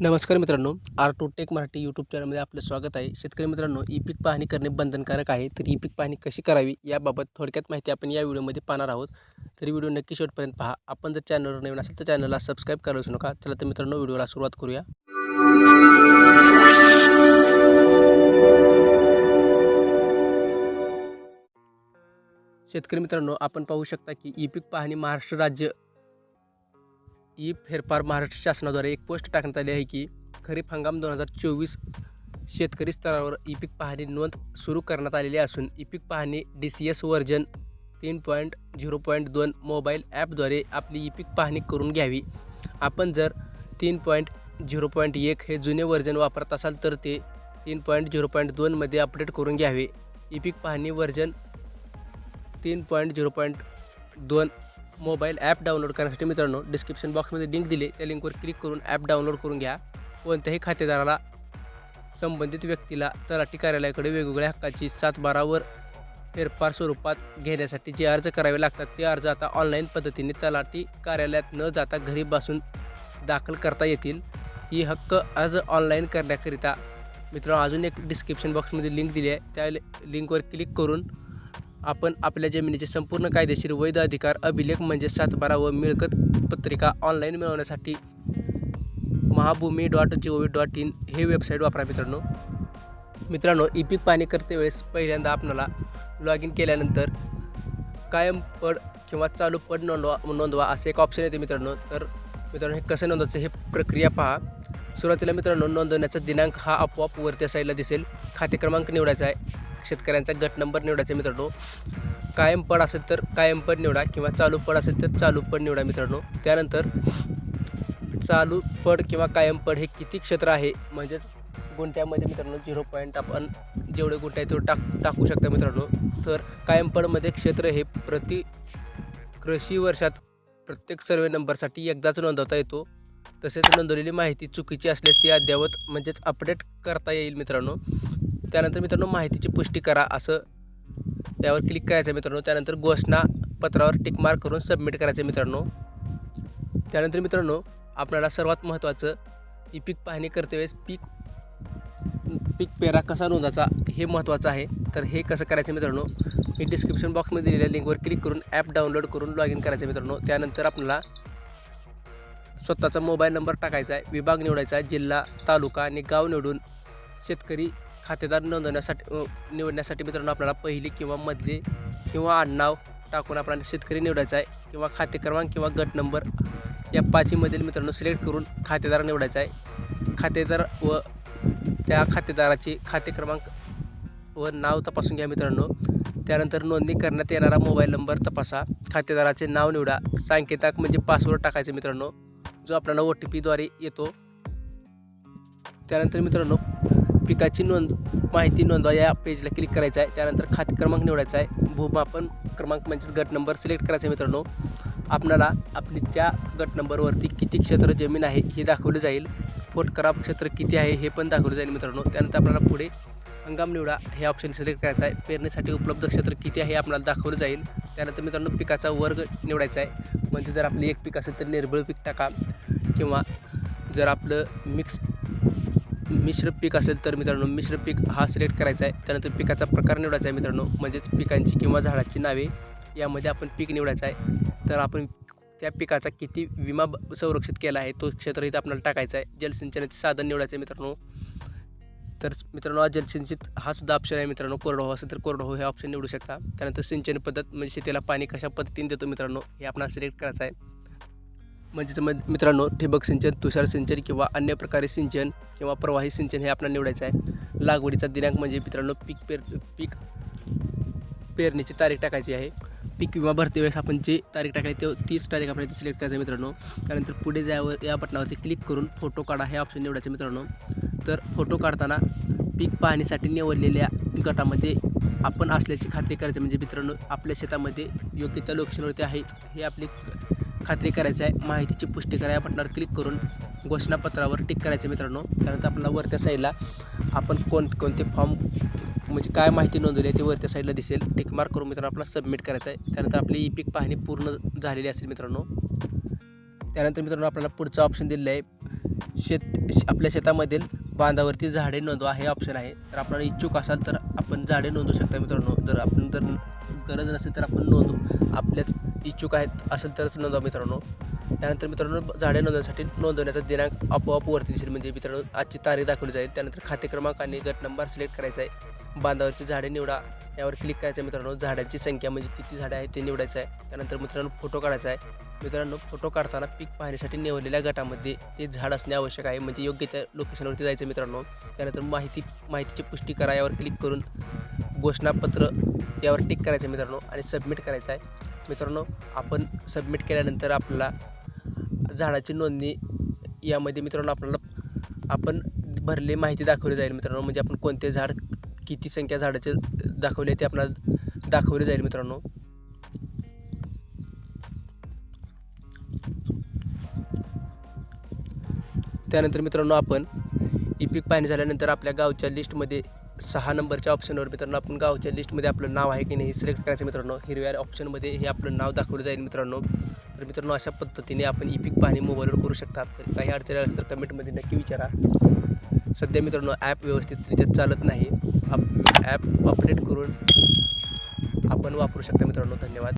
नमस्कार मित्रांनो R two tech Marathi YouTube चॅनलमध्ये आपलं स्वागत आहे. शेतकरी मित्रांनो ई पीक पाहणी करणे बंधनकारक आहे. तर ई पीक पाहणी कशी करावी याबाबत थोडक्यात माहिती आपण या व्हिडिओमध्ये पाहणार आहोत. तरी व्हिडिओ नक्की शेवटपर्यंत पहा. आपण जर चॅनलवर नवीन असेल तर चॅनलला सबस्क्राईब करायला विसरू नका. चला तर मित्रांनो व्हिडिओला सुरुवात करूया. शेतकरी मित्रांनो आपण पाहू शकता की ई पीक पाहणी महाराष्ट्र राज्य ई फेरफार महाराष्ट्र शासनाद्वारे एक पोस्ट टाकण्यात आली आहे की खरीप हंगाम दोन हजार चोवीस शेतकरी स्तरावर ई पीक पाहणी नोंद सुरू करण्यात आलेली असून ई पीक पाहणी डी सी एस वर्जन तीन पॉईंट झिरो पॉईंट दोन मोबाईल ॲपद्वारे आपली ई पीक पाहणी करून घ्यावी. आपण जर तीन पॉईंट झिरो पॉईंट एक हे जुने वर्जन वापरत असाल तर ते तीन पॉईंट झिरो पॉईंट दोनमध्ये अपडेट करून घ्यावे. ई पीक पाहणी वर्जन तीन पॉईंट झिरो पॉईंट दोन मोबाईल ॲप डाउनलोड करण्यासाठी मित्रांनो डिस्क्रिप्शन बॉक्समध्ये लिंक दिली त्या लिंकवर क्लिक करून ॲप डाउनलोड करून घ्या. कोणत्याही खातेदाराला संबंधित व्यक्तीला तलाठी कार्यालयाकडे वेगवेगळ्या हक्काची सात बारावर फेरफार स्वरूपात घेण्यासाठी जे अर्ज करावे लागतात ते अर्ज आता ऑनलाईन पद्धतीने तलाठी कार्यालयात न जाता घरी बसून दाखल करता येतील. ही हक्क अर्ज ऑनलाईन करण्याकरिता मित्रांनो अजून एक डिस्क्रिप्शन बॉक्समध्ये लिंक दिली आहे. त्या लिंकवर क्लिक करून आपण आपल्या जमिनीचे संपूर्ण कायदेशीर वैध अधिकार अभिलेख म्हणजे सातबारा व मिळकत पत्रिका ऑनलाईन मिळवण्यासाठी Mahabhumi dot G O V dot in हे वेबसाईट वापरा मित्रांनो. मित्रांनो ई पीक पाणी करते वेळेस पहिल्यांदा आपल्याला लॉग इन केल्यानंतर कायम पड किंवा चालू पड नोंदवा नोंदवा असे एक ऑप्शन येते मित्रांनो. तर मित्रांनो हे कसं नोंदवायचं हे प्रक्रिया पहा. सुरुवातीला मित्रांनो नोंदवण्याचा दिनांक हा आपोआप वरती साईडला दिसेल. खाते क्रमांक निवडायचा आहे. शेतकऱ्यांचा गट नंबर निवडायचा मित्रांनो. कायम पड असेल तर कायम पड निवडा किंवा चालू पड असेल तर चालू पड निवडा मित्रांनो. त्यानंतर चालू पड किंवा कायम पड हे किती क्षेत्र आहे? म्हणजेच गुंठ्यामध्ये मित्रांनो झिरो पॉईंट आपण जेवढे गुंठे आहे तेवढे टाक टाकू शकता मित्रांनो. तर कायमपडमध्ये क्षेत्र हे प्रति कृषी वर्षात प्रत्येक सर्वे नंबरसाठी एकदाच नोंदवता येतो. तसेच नोंदवलेली माहिती चुकीची असल्यास ती अद्ययावत म्हणजेच अपडेट करता येईल मित्रांनो. त्यानंतर मित्रांनो माहितीची पुष्टी करा असं त्यावर क्लिक करायचं मित्रांनो. त्यानंतर घोषणा पत्रावर टिक मार्क करून सबमिट करायचं मित्रांनो. त्यानंतर मित्रांनो आपल्याला सर्वात महत्त्वाचं ही पीक पाहणी करते वेळेस पीक पीक पेरा कसा नोंदायचा हे महत्त्वाचं आहे. तर हे कसं करायचं मित्रांनो मी डिस्क्रिप्शन बॉक्समध्ये दिलेल्या लिंकवर क्लिक करून ॲप डाउनलोड करून लॉग इन करायचं मित्रांनो. त्यानंतर आपल्याला स्वतःचा मोबाईल नंबर टाकायचा आहे विभाग निवडायचा आहे जिल्हा तालुका आणि गाव निवडून शेतकरी खातेदार नोंदवण्यासाठी निवडण्यासाठी मित्रांनो आपल्याला पहिली किंवा मधली किंवा आडनाव टाकून आपल्याला शेतकरी निवडायचा आहे किंवा खाते क्रमांक किंवा गट नंबर या पाचीमधील मित्रांनो सिलेक्ट करून खातेदार निवडायचा आहे. खातेदार व त्या खातेदाराची खाते क्रमांक व नाव तपासून घ्या मित्रांनो. त्यानंतर नोंदणी करण्यात येणारा मोबाईल नंबर तपासा. खातेदाराचे नाव निवडा. सांकेताक म्हणजे पासवर्ड टाकायचे मित्रांनो. जो आपल्याला ओ टी पीद्वारे येतो. त्यानंतर मित्रांनो पिकाची नोंद माहिती नोंदवा या पेजला क्लिक करायचं आहे. त्यानंतर खाते क्रमांक निवडायचा आहे. भूमापन क्रमांक म्हणजेच गट नंबर सिलेक्ट करायचा आहे मित्रांनो. आपणाला आपली त्या गट नंबरवरती किती क्षेत्र जमीन आहे हे दाखवलं जाईल. पोट खराब क्षेत्र किती आहे हे पण दाखवलं जाईल मित्रांनो. त्यानंतर आपल्याला पुढे हंगाम निवडा हे ऑप्शन सिलेक्ट करायचं आहे. पेरणीसाठी उपलब्ध क्षेत्र किती आहे आपल्याला दाखवलं जाईल. त्यानंतर मित्रांनो पिकाचा वर्ग निवडायचा आहे. म्हणजे जर आपली एक पीक असेल तर निर्बळ पीक टाका. किंवा जर आपलं मिक्स मिश्र पीक असेल तर मित्रांनो मिश्र पीक हा सिलेक्ट करायचा आहे. त्यानंतर पिकाचा प्रकार निवडायचा आहे मित्रांनो म्हणजेच पिकांची किंवा झाडाची नावे यामध्ये आपण पीक निवडायचं आहे. तर आपण त्या पिकाचा किती विमा ब- संरक्षित केला आहे तो क्षेत्र इथं आपल्याला टाकायचा आहे. जलसिंचनाचे साधन निवडायचं आहे मित्रांनो. तर मित्रांनो हा जलसिंचित हा सुद्धा ऑप्शन आहे मित्रांनो. कोरडवाहू असेल तर कोरडवाहू हे ऑप्शन निवडू शकता. त्यानंतर सिंचन पद्धत म्हणजे शेतीला पाणी कशा पद्धतीने देतो मित्रांनो हे आपण सिलेक्ट करायचं आहे. म्हणजेच मग मित्रांनो ठिबक सिंचन तुषार सिंचन किंवा अन्य प्रकारे सिंचन किंवा प्रवाही सिंचन हे आपल्याला निवडायचं आहे. लागवडीचा दिनांक म्हणजे मित्रांनो पीक पेर पीक पेरणीची तारीख टाकायची आहे. पीक विमा भरते वेळेस आपण जी तारीख टाकायची ते तीच तारीख आपल्याला सिलेक्ट करायचं मित्रांनो. त्यानंतर पुढे जावर या बटनावरती क्लिक करून फोटो काढा हे ऑप्शन निवडायचं मित्रांनो. तर फोटो काढताना पीक पाहणीसाठी निवडलेल्या गटामध्ये आपण असल्याची खात्री करायची म्हणजे मित्रांनो आपल्या शेतामध्ये योग्य त्या लोकेशनवरती आहेत हे आपली खात्री करायचं आहे. माहितीची पुष्टी करा या बटनावर क्लिक करून घोषणापत्रावर टिक करायचं मित्रांनो. त्यानंतर आपल्याला वरच्या साईडला आपण कोण कोणते फॉर्म म्हणजे काय माहिती नोंदवली आहे ते वरच्या साईडला दिसेल. टिक मार्क करून मित्रांनो आपल्याला सबमिट करायचं आहे. त्यानंतर आपली ई पीक पाहणी पूर्ण झालेली असेल मित्रांनो. त्यानंतर मित्रांनो आपल्याला पुढचं ऑप्शन दिलेलं आहे. शेत आपल्या शेतामधील बांधावरती झाडे नोंदवा हे ऑप्शन आहे. तर आपण इच्छुक असाल तर आपण झाडे नोंदवू शकता मित्रांनो. जर आपण जर गरज नसेल तर आपण नोंदवू. आपल्याच इच्छुक आहेत असेल तरच नोंदवा मित्रांनो. त्यानंतर मित्रांनो झाडे नोंदवण्यासाठी नोंदवण्याचा दिनांक आपोआप वरती दिसेल. म्हणजे मित्रांनो आजची तारीख दाखवली जाईल. त्यानंतर खाते क्रमांक आणि गट नंबर सिलेक्ट करायचा आहे. बांधावरची झाडे निवडा. यावर क्लिक करायचं आहे मित्रांनो. झाडांची संख्या म्हणजे किती झाडे आहेत ते निवडायचं आहे. त्यानंतर मित्रांनो फोटो काढायचा आहे. मित्रांनो फोटो काढताना पीक पाहण्यासाठी निवडलेल्या गटामध्ये ते झाड असणे आवश्यक आहे. म्हणजे योग्य त्या लोकेशनवरती जायचं मित्रांनो. त्यानंतर माहिती माहितीची पुष्टी करा. यावर क्लिक करून घोषणापत्र यावर टिक करायचं आहे मित्रांनो. आणि सबमिट करायचं आहे. मित्रांनो आपण सबमिट केल्यानंतर आपल्याला झाडाची नोंदणी यामध्ये मित्रांनो आपल्याला आपण भरले माहिती दाखवली जाईल मित्रांनो. म्हणजे आपण कोणते झाड किती संख्या झाडाचे दाखवले ते आपल्याला दाखवले जाईल मित्रांनो. त्यानंतर मित्रांनो आपण ई पीक पाहणी झाल्यानंतर आपल्या गावच्या लिस्टमध्ये सहा नंबरच्या ऑप्शनवर मित्रांनो आपण गावच्या लिस्टमध्ये आपलं नाव आहे की नाही हे सिलेक्ट करायचं मित्रांनो. हिरव्या ऑप्शनमध्ये हे आपलं नाव दाखवलं जाईल मित्रांनो. तर मित्रांनो अशा पद्धतीने आपण ई पीक पाहणी मोबाईलवर करू शकता तर काही अडचणी असतील तर कमेंटमध्ये नक्की विचारा. सध्या मित्रांनो ॲप व्यवस्थितरित्या चालत नाही. ॲप अपडेट करून आपण वापरू शकता मित्रांनो. धन्यवाद.